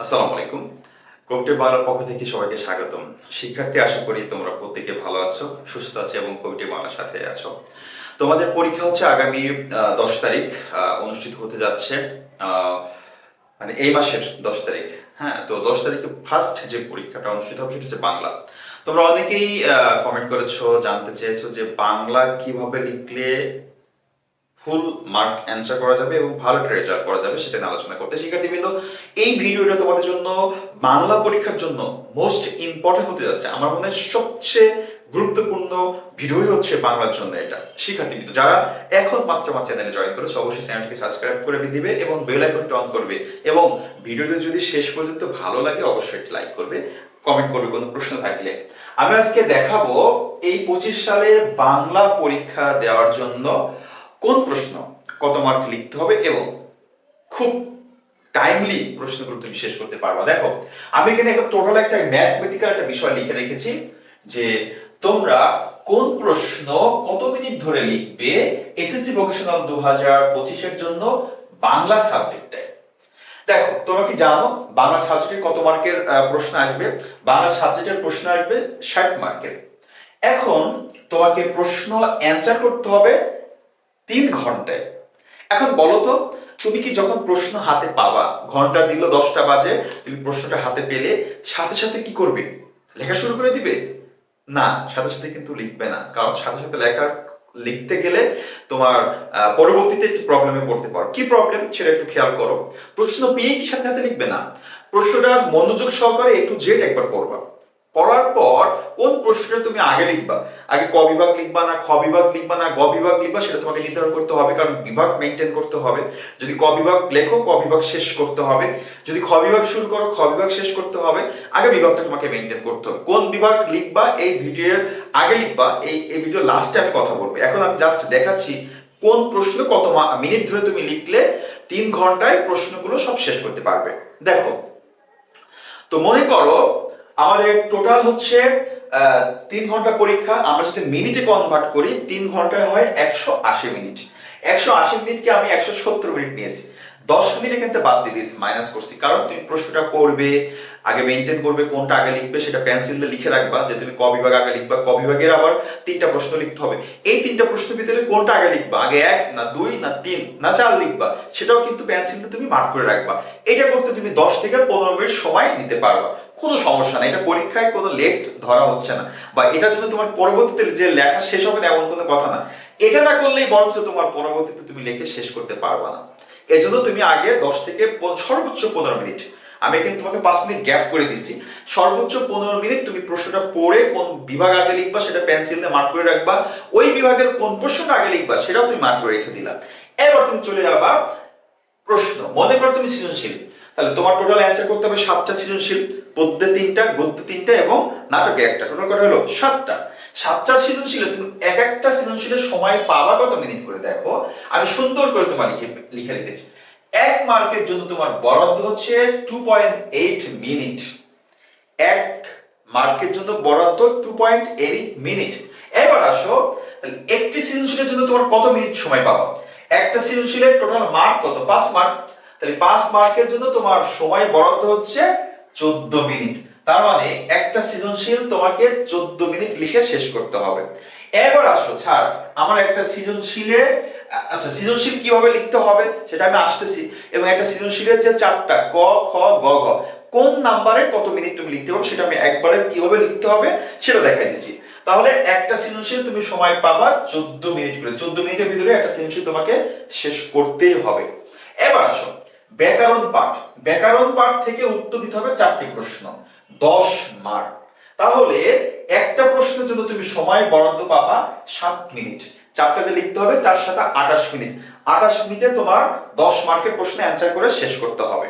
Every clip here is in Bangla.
আসসালামু আলাইকুম। কোকটে বাংলার পক্ষ থেকে সবাইকে স্বাগতম। শিক্ষার্থী, আশা করি তোমরা প্রত্যেকে ভালো আছো, সুস্থ আছো এবং কোকটে বাংলার সাথে আছো। তোমাদের পরীক্ষা হচ্ছে আগামী দশ তারিখ অনুষ্ঠিত হতে যাচ্ছে মানে এই মাসের দশ তারিখ। হ্যাঁ তো দশ তারিখে ফার্স্ট যে পরীক্ষাটা অনুষ্ঠিত হবে সেটা হচ্ছে বাংলা। তোমরা অনেকেই কমেন্ট করেছ, জানতে চেয়েছো যে বাংলা কীভাবে লিখলে ফুল মার্ক অ্যান্সার করা যাবে এবং ভালো একটা রেজাল্ট করা যাবে সেটা নিয়ে আলোচনা করতে। শিক্ষার্থীবৃন্দ এই ভিডিওটা তোমাদের জন্য বাংলা পরীক্ষার জন্য মোস্ট ইম্পর্টেন্ট হতে যাচ্ছে। আমার মনে হয় সবচেয়ে গুরুত্বপূর্ণ ভিডিওই হচ্ছে বাংলার জন্য এটা। শিক্ষার্থীবৃন্দ যারা এখন মাত্র আমার চ্যানেলে জয়েন করেছে, অবশ্যই চ্যানেলটিকে সাবস্ক্রাইব করে দিবে এবং বেল আইকনটি অন করবে এবং ভিডিওটি যদি শেষ পর্যন্ত ভালো লাগে, অবশ্যই লাইক করবে কমেন্ট করবে, কোনো প্রশ্ন থাকলে। আমি আজকে দেখাবো এই পঁচিশ সালের বাংলা পরীক্ষা দেওয়ার জন্য কোন প্রশ্ন কত মার্ক লিখতে হবে এবং খুব টাইমলি প্রশ্নগুলো তুমি শেষ করতে পারবা। দেখো, আমি এখানে টোটাল একটা ম্যাথমেটিক্যাল একটা বিষয় লিখে রেখেছি যে তোমরা কোন প্রশ্ন কত মিনিট ধরে লিখবে এসএসসি ভোকেশনাল দু হাজার পঁচিশের জন্য বাংলা সাবজেক্টে দেখো, তোমরা কি জানো বাংলা সাবজেক্টে কত মার্কের প্রশ্ন আসবে? বাংলা সাবজেক্টের প্রশ্ন আসবে ষাট মার্কের এখন তোমাকে প্রশ্ন অ্যান্সার করতে হবে তিন ঘন্টায়। এখন বলো তো, তুমি কি যখন প্রশ্ন হাতে পাবা, ঘণ্টা দিল দশটা বাজে, তুমি প্রশ্নটা হাতে পেলে সাথে সাথে কি করবে? লেখা শুরু করে দিবে? না, সাথে সাথে কিন্তু লিখবে না। কারণ সাথে সাথে লেখা লিখতে গেলে তোমার পরবর্তীতে একটু প্রবলেমে পড়তে পারো। কি প্রবলেম সেটা একটু খেয়াল করো। প্রশ্ন পেয়ে কি সাথে সাথে লিখবে না? প্রশ্নটা মনোযোগ সহকারে একটু জেট একবার পড়বা। পড়ার পর কোন প্রশ্নটা তুমি আগে লিখবা? আগে ক বিভাগ লিখবা না, খ বিভাগ লিখবা না, গ বিভাগ লিখবা, সেটা তোমাকে নির্ধারণ করতে হবে, কারণ বিভাগ মেনটেন করতে হবে। যদি ক বিভাগ লেখো, ক বিভাগ শেষ করতে হবে। যদি খ বিভাগ শুরু করো, খ বিভাগ শেষ করতে হবে। আগে বিভাগটা তোমাকে মেনটেন করতে হবে। কোন বিভাগ লিখবা, এই ভিডিওর আগে লিখবা, এই এই ভিডিও লাস্টে আমি কথা বলব। এখন আমি জাস্ট দেখাচ্ছি কোন প্রশ্ন কত মিনিট ধরে তুমি লিখলে তিন ঘন্টায় প্রশ্নগুলো সব শেষ করতে পারবে। দেখো, তো মনে করো আমাদের টোটাল হচ্ছে তিন ঘণ্টা পরীক্ষা, আমরা যদি মিনিটে কনভার্ট করি, তিন ঘন্টায় হয় একশো আশি মিনিট একশো আশি মিনিটকে আমি একশো সত্তর মিনিট নিয়েছি। দশ মিনিটে কিন্তু বাদ দিয়ে দিয়েছি মাইনাস করছি। কারণ তুমি প্রশ্নটা পড়বে আগে মেনটেন করবে, কোনটা আগে লিখবে সেটা পেন্সিল দিয়ে লিখে রাখবা যে তুমি ক বিভাগ আগে লিখবা, ক বিভাগের আবার তিনটা প্রশ্ন লিখতে হবে। এই তিনটা প্রশ্নের ভিতরে কোনটা আগে লিখবা? আগে এক, না দুই, না তিন, না চার লিখবা? সেটাও কিন্তু পেন্সিল দিয়ে তুমি মার্ক করে রাখবা। এটা করতে তুমি দশ থেকে পনেরো মিনিট সময় নিতে পারবা। কোনো সমস্যা নেই, এটা পরীক্ষায় কোনো লেট ধরা হচ্ছে না। বা এটার জন্য তোমার পরবর্তীতে যে লেখা শেষ হবে এমন কোনো কথা না। এটা না করলেই বরঞ্চ তোমার পরবর্তীতে তুমি লেখে শেষ করতে পারবা না। এই জন্য তুমি আগে দশ থেকে সর্বোচ্চ পনেরো মিনিট। আমি কিন্তু তোমাকে পাঁচ মিনিট গ্যাপ করে দিছি। সর্বোচ্চ পনেরো মিনিট তুমি প্রশ্নটা পড়ে কোন বিভাগ আগে লিখবা, সেটা পেন্সিল দিয়ে মার্ক করে রাখবা। ওই বিভাগের কোন প্রশ্নটা আগে লিখবা, সেটাও তুমি মার্ক করে রেখে দিলা। এবার তুমি চলে যাবা প্রশ্ন। মনে করো তুমি সৃজনশীল। তাহলে তোমার টোটাল অ্যান্সার করতে হবে সাতটা সৃজনশীল, পদ্যে তিনটা, গদ্যে তিনটা এবং নাটকে একটা। টোটাল করা হলো? সাতটা। সাতটা সৃজনশীলে, তুমি এক একটা সৃজনশীলের সময় পাবা কত মিনিট করে দেখো। আমি সুন্দর করে তোমার লিখে লিখে রেখেছি। এক মার্কের জন্য তোমার বরাদ্দ হচ্ছে টু পয়েন্ট এইট মিনিট। এক মার্কের জন্য বরাদ্দ টু পয়েন্ট এইট মিনিট। এবার আসো একটি সৃজনশীলের জন্য তোমার কত মিনিট সময় পাবা? একটা সৃজনশীলের টোটাল মার্ক কত? পাঁচ মার্ক তাহলে পাঁচ মার্কের জন্য তোমার সময় বরাদ্দ হচ্ছে চোদ্দ মিনিট। তার মানে একটা সৃজনশীল তোমাকে চোদ্দ মিনিট লিখে শেষ করতে হবে। এবার আসো, ছাড়। আমার একটা সৃজনশীলে আচ্ছা সৃজনশীল কীভাবে লিখতে হবে সেটা আমি আসতেছি। এবং একটা সৃজনশীলের যে চারটা, ক, খ, গ, ঘ, কোন নাম্বারে কত মিনিট তুমি লিখতে পারো সেটা আমি একবারে কীভাবে লিখতে হবে সেটা দেখাই দিচ্ছি। তাহলে একটা সৃজনশীল তুমি সময় পাবা চোদ্দ মিনিট করে। চোদ্দ মিনিটের ভিতরে একটা সৃজনশীল তোমাকে শেষ করতেই হবে। এবার আসো, ব্যাকরণ পাঠ। ব্যাকরণ পাঠ থেকে উত্তর দিতে হবে চারটি প্রশ্ন। দশ মার্ক। তাহলে একটা প্রশ্নের জন্য তুমি সময় বরাদ্দ পাবা সাত মিনিট। চারটাতে লিখতে হবে, চার সাথে আঠাশ মিনিট। আঠাশ মিনিটে তোমার দশ মার্কের প্রশ্ন অ্যান্সার করে শেষ করতে হবে।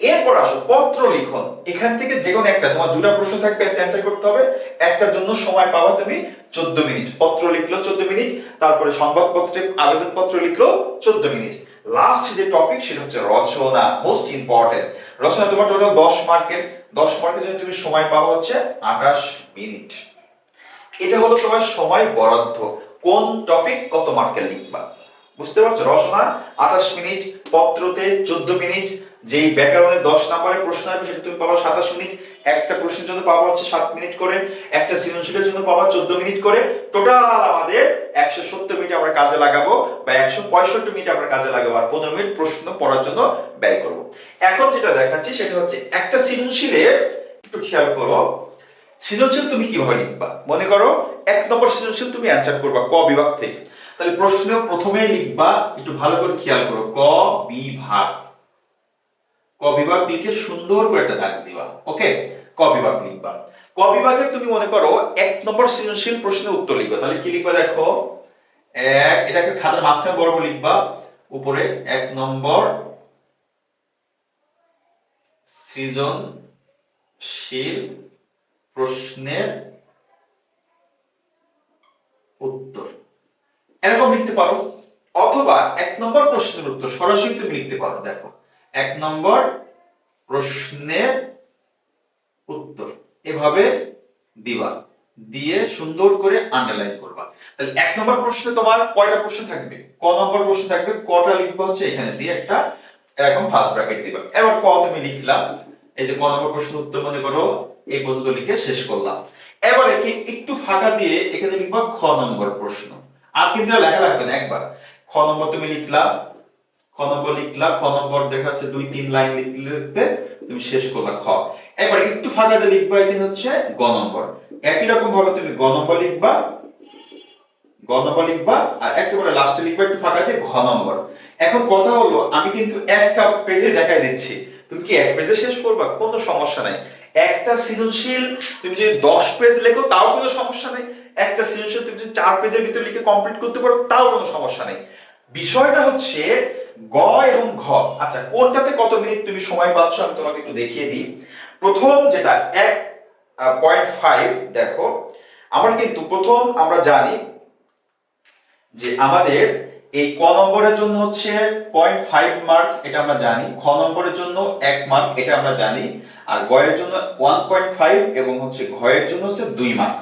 এরপর আসো, পত্র লিখন। এখান থেকে যে কোনো একটা, তোমার দুটা প্রশ্ন থাকবে, একটা অ্যান্সার করতে হবে। একটার জন্য সময় পাবা তুমি চোদ্দ মিনিট। পত্র লিখলো চোদ্দ মিনিট, তারপরে সংবাদপত্রে আবেদনপত্র লিখলো চোদ্দ মিনিট। লাস্ট যে টপিক সেটা হচ্ছে রচনা মোস্ট ইম্পর্টেন্ট রচনা তোমার টোটাল দশ মার্কের। দশ মার্কের জন্য তুমি সময় পাবো হচ্ছে আঠাশ মিনিট এটা হলো তোমার সময় বরাদ্দ। কোন টপিক কত মার্কে লিখবা? বুঝতে পারছ? রচনা আঠাশ মিনিট, পত্রতে চোদ্দ মিনিট, যেই ব্যাকরণের দশ নাম্বারের প্রশ্ন আসবে সেটা তুমি পাবা সাতাশ মিনিট। একটা প্রশ্নের জন্য পাবা হচ্ছে সাত মিনিট করে, একটা সৃজনশীলের জন্য পাবা চোদ্দ মিনিট করে। টোটাল আমাদের একশো সত্তর মিনিট আমরা কাজে লাগাবো বা একশো পঁয়ষট্টি মিনিট আমরা কাজে লাগাবো আর পনেরো মিনিট প্রশ্ন পড়ার জন্য ব্যয় করব। এখন যেটা দেখাচ্ছি সেটা হচ্ছে একটা সৃজনশীলে একটু খেয়াল করো। সৃজনশীল তুমি কীভাবে লিখবা? মনে করো এক নম্বর সৃজনশীল তুমি অ্যান্সার করবা ক বিভাগ থেকে। তাহলে প্রশ্ন প্রথমেই লিখবা, একটু ভালো করে খেয়াল করো, ক বিভাগ ক বিভাগ লিখে সুন্দর করে একটা দাগ দিবা, ওকে? ক বিভাগ লিখবা। ক বিভাগের তুমি মনে করো এক নম্বর সৃজনশীল প্রশ্নের উত্তর লিখবা, তাহলে কি লিখবা দেখো? এক, এটাকে খাতার মাঝখানে বড় করে লিখবা, উপরে এক নম্বর সৃজনশীল প্রশ্নের এরকম লিখতে পারো, অথবা এক নম্বর প্রশ্নের উত্তর সরাসরি তুমি লিখতে পারো, দেখো। এক নম্বর প্রশ্নের উত্তর, এভাবে দিবা, দিয়ে সুন্দর করে আন্ডারলাইন করবা। তাহলে এক নম্বর প্রশ্নে তোমার কয়টা প্রশ্ন থাকবে? ক নম্বর প্রশ্ন থাকবে, কটা লিখবা হচ্ছে এখানে দিয়ে একটা এরকম ফার্স্ট ব্র্যাকেট দিবা। এবার ক তুমি লিখলাম এই যে ক নম্বর প্রশ্ন উত্তর মনে করো, এই পর্যন্ত লিখে শেষ করলাম। এবার একে একটু ফাঁকা দিয়ে এখানে লিখবা খ নম্বর প্রশ্ন। আর কিন্তু লেখা লাগবে না, একবার। খ নম্বর তুমি লিখলা, খ নম্বর লিখলা, খ নম্বর দেখা দুই তিন লাইন লিখতে লিখতে তুমি শেষ করলা খ। এবার একটু ফাঁকা দিয়ে লিখবা এখানে হচ্ছে গ নম্বর। একই রকম ভাবে তুমি গ নম্বর লিখবা, গ নম্বর লিখবা, আর একেবারে লাস্টে লিখবা, একটু ফাঁকা দিয়ে ঘ নম্বর। এখন কথা হলো, আমি কিন্তু একটা পেজে দেখাই দিচ্ছি। তুমি কি এক পেজে শেষ করবা? কোনো সমস্যা নাই। একটা সৃজনশীল, তুমি যদি দশ পেজ লেখো, তাও কোনো সমস্যা নেই। একটা সৃজনশীল তুমি যদি চার পেজের ভিতরে লিখে কমপ্লিট করতে পারো, তাও কোনো সমস্যা নেই। বিষয়টা হচ্ছে গ এবং ঘ। আচ্ছা কোনটাতে কত মিনিট তুমি সময় পাচ্ছ আমি তোমাকে একটু দেখিয়ে দিই। প্রথম যেটা এক পয়েন্ট ফাইভ দেখো, আমার কিন্তু প্রথম আমরা জানি যে আমাদের এই ক নম্বরের জন্য হচ্ছে পয়েন্ট ফাইভ মার্ক এটা আমরা জানি। খ নম্বরের জন্য এক মার্ক এটা আমরা জানি। আর গয়ের জন্য ওয়ান পয়েন্ট ফাইভ এবং হচ্ছে ঘয়ের জন্য হচ্ছে দুই মার্ক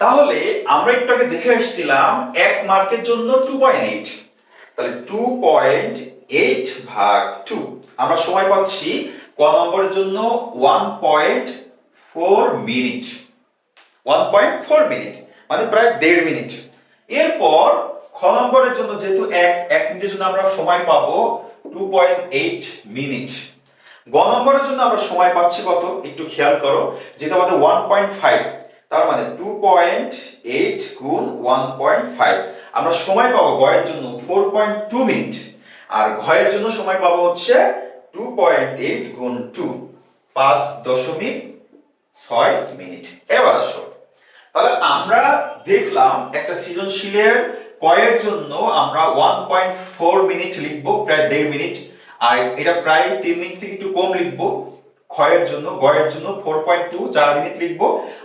তাহলে আমরা একটু আগে দেখে এসেছিলাম এক মার্কের জন্য টু পয়েন্ট এইট তাহলে টু পয়েন্ট এইট ভাগ টু আমরা সময় পাচ্ছি ক নম্বরের জন্য one point four minute one point four minute মানে প্রায় দেড় মিনিট এরপর খ নম্বরের জন্য যেহেতু এক এক মিনিটের জন্য আমরা সময় পাবো টু পয়েন্ট এইট মিনিট গ নম্বরের জন্য আমরা সময় পাচ্ছি কত? একটু খেয়াল করো, যেটা আমাদের ওয়ান পয়েন্ট ফাইভ তার মানে টু পয়েন্ট এইট গুণ ওয়ান পয়েন্ট ফাইভ আমরা সময় পাবো গয়ের জন্য ফোর পয়েন্ট টু মিনিট, আর ঘয়ের জন্য সময় পাবো হচ্ছে টু পয়েন্ট এইট গুণ টু পাঁচ দশমিক ছয় মিনিট। এবার আসো। তাহলে আমরা দেখলাম একটা সৃজনশীলের কয়ের জন্য আমরা ওয়ান পয়েন্ট ফোর মিনিট লিখব, প্রায় দেড় মিনিট, আর এটা প্রায় তিন মিনিট থেকে একটু কম লিখব। ক্ষয়ের জন্য, গয়ের জন্য ফোর পয়েন্ট টু চার মিনিট লিখব,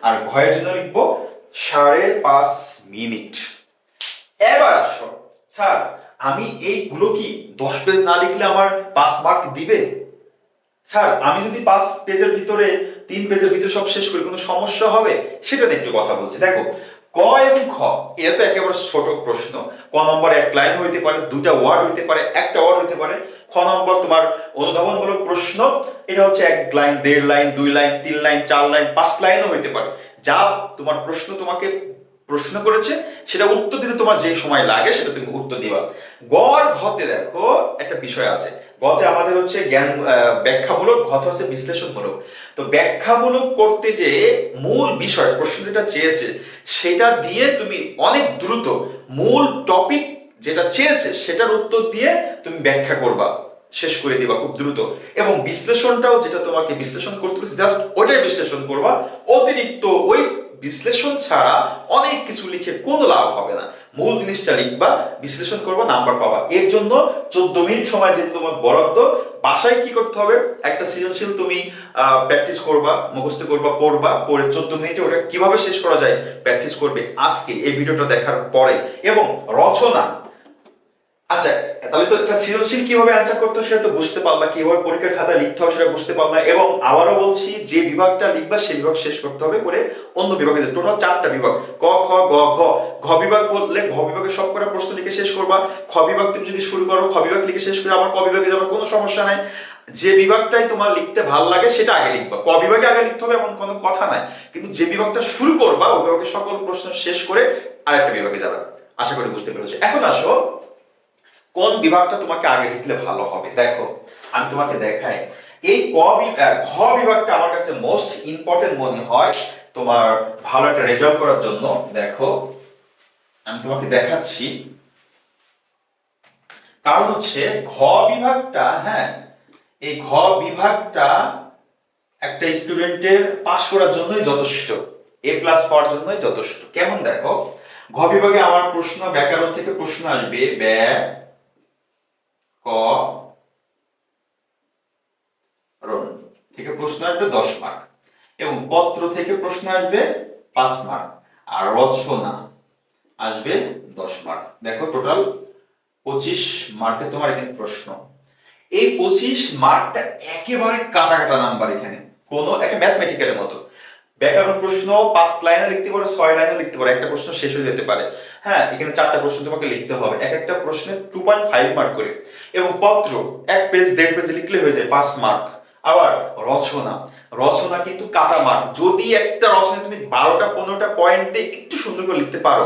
আর ঘয়ের জন্য লিখব সাড়ে পাঁচ মিনিট এবার আসো। স্যার, আমি এইগুলো কি দশ পেজ না লিখলে আমার পাঁচ মার্ক দিবে? স্যার, আমি যদি পাঁচ পেজের ভিতরে, তিন পেজের ভিতরে সব শেষ করি, কোনো সমস্যা হবে? সেটা নিয়ে একটু কথা বলছি। দেখো ক এবং খ এটা তো একেবারে ছোট প্রশ্ন। ক নম্বর এক লাইন হইতে পারে, দুইটা ওয়ার্ড হইতে পারে, একটা ওয়ার্ড হইতে পারে। খ নম্বর তোমার অনুধাবনমূলক প্রশ্ন, এটা হচ্ছে এক লাইন, দেড় লাইন, দুই লাইন, তিন লাইন, চার লাইন, পাঁচ লাইনও হইতে পারে। যা তোমার প্রশ্ন তোমাকে প্রশ্ন করেছে, সেটা উত্তর দিতে তোমার যে সময় লাগে, সেটা তুমি উত্তর দিবা। গড় ঘতে দেখো, একটা বিষয় আছে। গতে আমাদের হচ্ছে জ্ঞান ব্যাখ্যামূলক, ঘত হচ্ছে বিশ্লেষণমূলক। তো ব্যাখ্যামূলক করতে যে মূল বিষয়, প্রশ্ন যেটা চেয়েছে, সেটা দিয়ে তুমি অনেক দ্রুত মূল টপিক যেটা চেয়েছে, সেটার উত্তর দিয়ে তুমি ব্যাখ্যা করবা, শেষ করে দিবা খুব দ্রুত। এবং বিশ্লেষণটাও যেটা তোমাকে বিশ্লেষণ করতে জাস্ট ওইটাই বিশ্লেষণ করবা, অতিরিক্ত ওই বিশ্লেষণ ছাড়া অনেক কিছু লিখে কোনো লাভ হবে না। মূল জিনিসটা লিখবা, বিশ্লেষণ করবা, নাম্বার পাবা। এর জন্য চোদ্দ মিনিট সময় যেহেতু তোমার বরাদ্দ, বাসায় কি করতে হবে? একটা সৃজনশীল তুমি প্র্যাকটিস করবা, মুখস্থ করবা, পড়বা, পড়ে চোদ্দ মিনিটে ওটা কীভাবে শেষ করা যায়? প্র্যাকটিস করবে আজকে এই ভিডিওটা দেখার পরে। এবং রচনা আচ্ছা তাহলে তো একটা সৃজনশীল কীভাবে অ্যান্সার করতে সেটা তো বুঝতে পারলা কীভাবে পরীক্ষার খাতায় লিখতে হবে সেটা বুঝতে পারলা এবং আবারও বলছি যে বিভাগটা লিখবা সেই বিভাগ শেষ করতে হবে করে অন্য বিভাগে টোটাল চারটা বিভাগ, ক, খ, গ, ঘ। ঘ বিভাগ বললে ঘ বিভাগে সব কটা প্রশ্ন লিখে শেষ করবা। খ বিভাগ তুমি যদি শুরু করো, খ বিভাগ লিখে শেষ করে আবার ক বিভাগে যাবে, কোনো সমস্যা নাই। যে বিভাগটাই তোমার লিখতে ভালো লাগে সেটা আগে লিখবা। ক বিভাগে আগে লিখতে হবে এমন কোনো কথা নাই, কিন্তু যে বিভাগটা শুরু করবা, ওই বিভাগের সকল প্রশ্ন শেষ করে আরেকটা বিভাগে যাবে। আশা করি বুঝতে পেরেছ। এখন আসো কোন বিভাগটা তোমাকে আগে লিখলে ভালো হবে? দেখো, আমি তোমাকে দেখাই। এই ক ঘ বিভাগটা আমার কাছে মোস্ট ইম্পর্টেন্ট মনে হয় তোমার ভালো একটা রেজাল্ট করার জন্য। দেখো, আমি তোমাকে দেখাচ্ছি। কারণ হচ্ছে ঘ বিভাগটা হ্যাঁ এই ঘ বিভাগটা একটা স্টুডেন্টের পাশ করার জন্যই যথেষ্ট। এ প্লাস পাওয়ার জন্যই যথেষ্ট। কেমন দেখো? ঘ বিভাগে আমার প্রশ্ন, ব্যাকরণ থেকে প্রশ্ন আসবে ব্যা ক। রণ থেকে প্রশ্ন আসবে দশ মার্ক এবং পত্র থেকে প্রশ্ন আসবে পাঁচ মার্ক আর রচনা আসবে দশ মার্ক দেখো টোটাল পঁচিশ মার্কে তোমার এখানে প্রশ্ন। এই পঁচিশ মার্কটা একেবারে কাটা কাটা নাম্বার এখানে। কোনো একটা ম্যাথমেটিক্যালের মতো। ব্যাকরণ প্রশ্ন পাঁচ লাইনে লিখতে পারো, ছয় লাইনে লিখতে পারো, একটা প্রশ্ন শেষ হয়ে যেতে পারে। হ্যাঁ এখানে চারটা প্রশ্ন তোমাকে লিখতে হবে। এক একটা প্রশ্নে টু পয়েন্ট ফাইভ মার্ক করে। এবং পত্র এক পেজ দেড় পেজ লিখলে হয়ে যায় পাঁচ মার্ক আবার রচনা। রচনা কিন্তু কাটা মার্ক যদি একটা রচনা তুমি বারোটা, পনেরোটা পয়েন্ট দিয়ে একটু সুন্দর করে লিখতে পারো,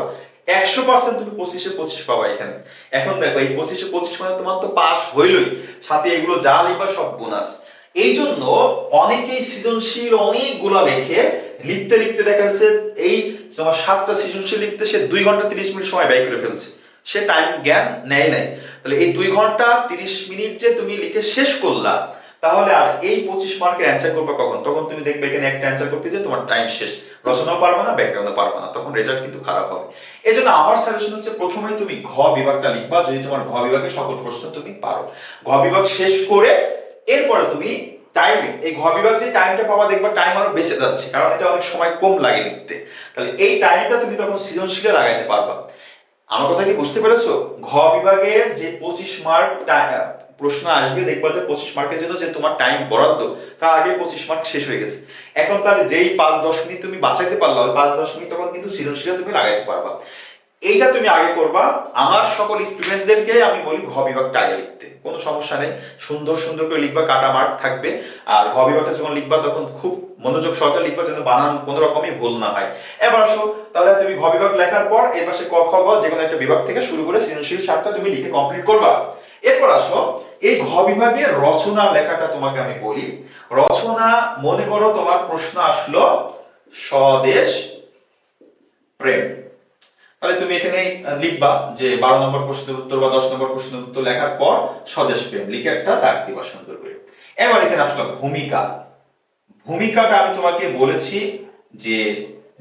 একশো পার্সেন্ট তুমি পঁচিশে পঁচিশ পাবা এখানে। এখন দেখো, এই পঁচিশে পঁচিশ মানে তোমার তো পাস হইলই। সাথে এগুলো যা লিখবা সব বোনাস এই জন্য অনেকেই সৃজনশীল অনেকগুলা লেখে লিখতে লিখতে দেখা যাচ্ছে এই তোমার সাতটা সৃজনশীল লিখতে সে দুই ঘণ্টা তিরিশ মিনিট সময় ব্যয় করে ফেলছে। সে টাইম জ্ঞান নেয় নাই। তাহলে এই দুই ঘণ্টা তিরিশ মিনিট যে তুমি লিখে শেষ করলা, তাহলে আর এই পঁচিশ মার্কের অ্যান্সার করবে কখন? তখন তুমি দেখবে এখানে একটা অ্যান্সার করতে যে তোমার টাইম শেষ। রচনাও পারবে না, ব্যাকরণও পারবে না। তখন রেজাল্ট কিন্তু খারাপ হবে। এই জন্য আমার সাজেশন হচ্ছে প্রথমেই তুমি ঘ বিভাগটা লিখবা। যদি তোমার ঘ বিভাগের সকল প্রশ্ন তুমি পারো। ঘ বিভাগ শেষ করে এরপরে তুমি টাইমিং এই ঘ বিভাগ যে টাইমটা পাবা, দেখবা টাইম আরও বেঁচে যাচ্ছে, কারণ এটা অনেক সময় কম লাগে লিখতে। তাহলে এই টাইমটা তুমি তখন সৃজনশীলে লাগাইতে পারবা। আমার কথা কি বুঝতে পেরেছ? ঘ বিভাগের যে পঁচিশ মার্ক প্রশ্ন আসবে, দেখবা যে পঁচিশ মার্কের জন্য যে তোমার টাইম বরাদ্দ, তার আগে পঁচিশ মার্ক শেষ হয়ে গেছে। এখন তাহলে যেই পাঁচ দশ মিনিট তুমি বাঁচাইতে পারলা, ওই পাঁচ দশ মিনিট তখন কিন্তু সৃজনশীলে তুমি লাগাইতে পারবা। এইটা তুমি আগে করবা। আমার সকল স্টুডেন্টদেরকে আমি বলি ঘ বিভাগটা আগে লিখতে। কোনো সমস্যা নেই। সুন্দর সুন্দর করে লিখবা, কাটা মার্ক থাকবে। আর ঘ বিভাগটা যখন লিখবা, তখন খুব মনোযোগ সহকারে লিখবা যেন বানান কোনো রকমই ভুল না হয়। এবার আসো, তাহলে তুমি ঘ বিভাগ লেখার পর এর পাশে ক, খ, গ যে কোনো একটা বিভাগ থেকে শুরু করে সৃজনশীল চারটা তুমি লিখে কমপ্লিট করবা। এরপর আসো, এই ঘ বিভাগে রচনা লেখাটা তোমাকে আমি বলি। রচনা, মনে করো তোমার প্রশ্ন আসলো, স্বদেশ, প্রেম। তাহলে তুমি এখানে লিখবা যে বারো নম্বর প্রশ্নের উত্তর বা দশ নম্বর প্রশ্নের উত্তর লেখার পর স্বদেশ প্রেম লিখে একটা দাগ দিবা সুন্দর করে। এবার এখানে আসলো ভূমিকা। ভূমিকাটা আমি তোমাকে বলেছি যে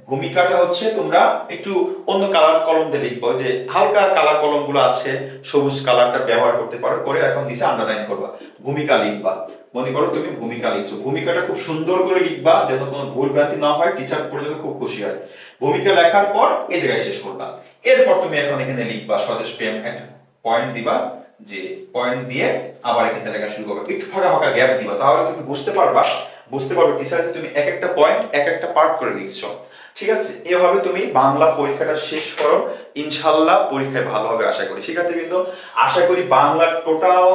ভূমিকাটা হচ্ছে তোমরা একটু অন্য কালার কলম দিয়ে লিখব। যে হালকা কালার কলমগুলো আছে, সবুজ কালারটা ব্যবহার করতে পারো, করে এখন নিচে আন্ডারলাইন করবা। ভূমিকা লিখবা। মনে করো তুমি ভূমিকা লিখছো। ভূমিকাটা খুব সুন্দর করে লিখবা, যেন কোনো ভুল ভ্রান্তি না হয় টিচার পর্যন্ত খুব খুশি হয়। ভূমিকা লেখার পর এই জায়গায় শেষ করবা। এরপর তুমি এখন এখানে লিখবা স্বদেশ প্রেম একটা পয়েন্ট দিবা, যে পয়েন্ট দিয়ে আবার এখানে লেখা শুরু করবে। একটু ফাঁকা ফাঁকা গ্যাপ দিবা, তাহলে তুমি বুঝতে পারবা। বুঝতে পারবে টিচার তুমি এক একটা পয়েন্ট এক একটা পার্ট করে লিখছো। ঠিক আছে? এভাবে তুমি বাংলা পরীক্ষাটা শেষ করো। ইনশাল্লাহ পরীক্ষায় ভালো হবে, আশা করি। শিক্ষার্থীবৃন্দ আশা করি বাংলা টোটাল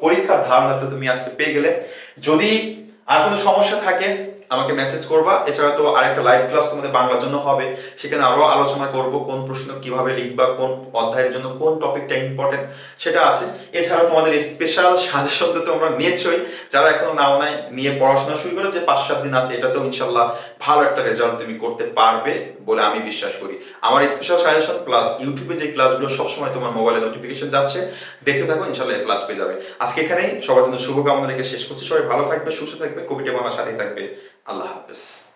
পরীক্ষার ধারণা তো তুমি আজকে পেয়ে গেলে। যদি আর কোনো সমস্যা থাকে আমাকে মেসেজ করবা। এছাড়া তো আরেকটা লাইভ ক্লাস তোমাদের বাংলার জন্য হবে। সেখানে আরও আলোচনা করব, কোন প্রশ্ন কীভাবে লিখবা, কোন অধ্যায়ের জন্য কোন টপিকটা ইম্পর্টেন্ট সেটা আছে। এছাড়া তোমাদের স্পেশাল সাজেশন তো তোমরা নিয়েছই। যারা এখনও নাও নাই, নিয়ে পড়াশোনা শুরু করে যে পাঁচ সাত দিন আছে এটা তো ইনশাল্লাহ ভালো একটা রেজাল্ট তুমি করতে পারবে। বলে আমি বিশ্বাস করি। আমার স্পেশাল সাজেশন প্লাস ইউটিউবে যে ক্লাসগুলো সবসময় তোমার মোবাইলে নোটিফিকেশন যাচ্ছে, দেখতে থাকো, ইনশাল্লাহ ক্লাস পেয়ে যাবে। আজকে এখানেই, সবার জন্য শুভকামনা রেখে শেষ করছি। সবাই ভালো থাকবে, সুস্থ থাকবে কবিটা বাংলার সাথেই থাকবে। আল্লাহ হাফেজ।